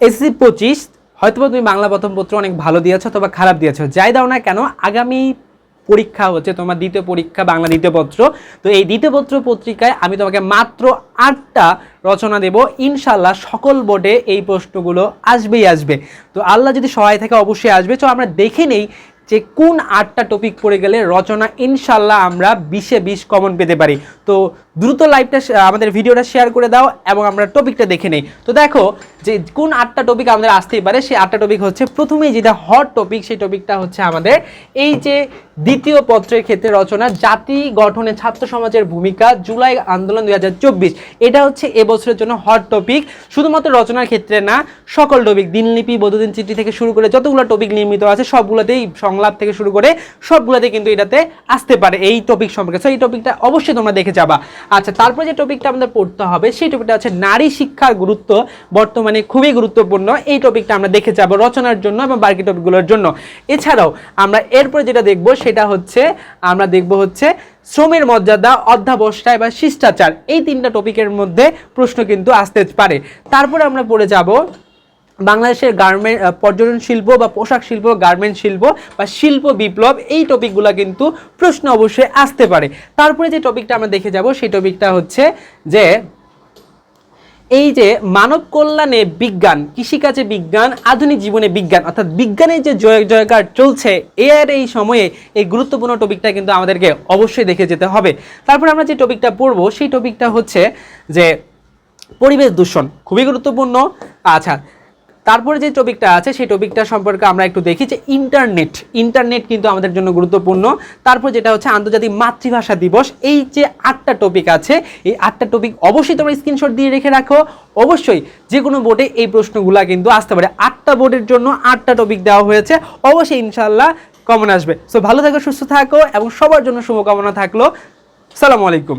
SSC পঁচিশ হয়তো তুমি বাংলা প্রথম পত্র অনেক ভালো দিয়েছ অথবা খারাপ দিয়েছ। যাই দাও না কেন, আগামী পরীক্ষা হচ্ছে তোমার দ্বিতীয় পরীক্ষা, বাংলা দ্বিতীয় পত্র। তো এই দ্বিতীয় পত্র পত্রিকায় আমি তোমাকে মাত্র আটটা রচনা দেব। ইনশাল্লাহ সকল বোর্ডে এই প্রশ্নগুলো আসবেই আসবে। তো আল্লাহ যদি সহায় থাকে অবশ্যই আসবে। তো আমরা দেখে নেই যে কোন আটটা টপিক পড়ে গেলে রচনা ইনশাল্লাহ আমরা বিশে বিশ কমন পেতে পারি। তো দ্রুত লাইভটা আমাদের ভিডিওটা শেয়ার করে দাও এবং আমরা টপিকটা দেখে নেই। তো দেখো যে কোন আটটা টপিক আমাদের আসতেই পারে, সেই আটটা টপিক হচ্ছে প্রথমেই যেটা হট টপিক সেই টপিকটা হচ্ছে আমাদের এই যে দ্বিতীয় পত্রের ক্ষেত্রে রচনা, জাতি গঠনে ছাত্র সমাজের ভূমিকা, জুলাই আন্দোলন দু হাজার চব্বিশ। এটা হচ্ছে এবছরের জন্য হট টপিক শুধুমাত্র রচনার ক্ষেত্রে না, সকল টপিক দিনলিপি বধুদিন চিঠি থেকে শুরু করে যতগুলো টপিক নির্মিত আছে, সবগুলোতেই সংলাপ থেকে শুরু করে সবগুলোতে কিন্তু এটাতে আসতে পারে এই টপিক সম্পর্কে। সো এই টপিকটা অবশ্যই তোমরা দেখে যাবা। আচ্ছা তারপরে যে টপিকটা আমাদের পড়তে হবে, সেই টপিকটা হচ্ছে নারী শিক্ষার গুরুত্ব বর্তমানে খুবই গুরুত্বপূর্ণ। এই টপিকটা আমরা দেখে যাব রচনার জন্য এবং বাকি টপিকগুলোর জন্য। এছাড়াও আমরা এরপরে যেটা দেখব, সেটা হচ্ছে, আমরা দেখব হচ্ছে শ্রমের মর্যাদা, অধ্যাবসায় বা শিষ্টাচার। এই তিনটা টপিকের মধ্যে প্রশ্ন কিন্তু আসতে পারে। তারপরে আমরা পড়ে যাব বাংলাদেশের গার্মেন্ট পর্যটন শিল্প বা পোশাক শিল্প গার্মেন্ট শিল্প বা শিল্প বিপ্লব, এই টপিকগুলো কিন্তু প্রশ্ন অবশ্যই আসতে পারে। তারপরে যে টপিকটা আমরা দেখে যাব, সেই টপিকটা হচ্ছে যে, এই যে মানব কল্যাণে বিজ্ঞান, কৃষিকাজে বিজ্ঞান, আধুনিক জীবনে বিজ্ঞান, অর্থাৎ বিজ্ঞানের যে জয়, জয়কার চলছে এর এই সময়ে এই গুরুত্বপূর্ণ টপিকটা কিন্তু আমাদেরকে অবশ্যই দেখে যেতে হবে। তারপর আমরা যে টপিকটা পড়ব, সেই টপিকটা হচ্ছে যে, পরিবেশ দূষণ, খুবই গুরুত্বপূর্ণ। আচ্ছা তারপরে যে টপিকটা আছে, সেই টপিকটা সম্পর্কে আমরা একটু দেখি যে ইন্টারনেট ইন্টারনেট কিন্তু আমাদের জন্য গুরুত্বপূর্ণ। তারপর যেটা হচ্ছে আন্তর্জাতিক মাতৃভাষা দিবস, এই যে আটটা টপিক আছে, এই আটটা টপিক অবশ্যই তোমরা স্ক্রিনশট দিয়ে রেখে রাখো। অবশ্যই যে কোনো বোর্ডে এই প্রশ্নগুলো কিন্তু আসতে পারে। আটটা বোর্ডের জন্য আটটা টপিক দেওয়া হয়েছে। অবশ্যই ইনশাল্লাহ কমন আসবে। সো ভালো থাকো, সুস্থ থাকো এবং সবার জন্য শুভকামনা থাকল। সালামু আলাইকুম।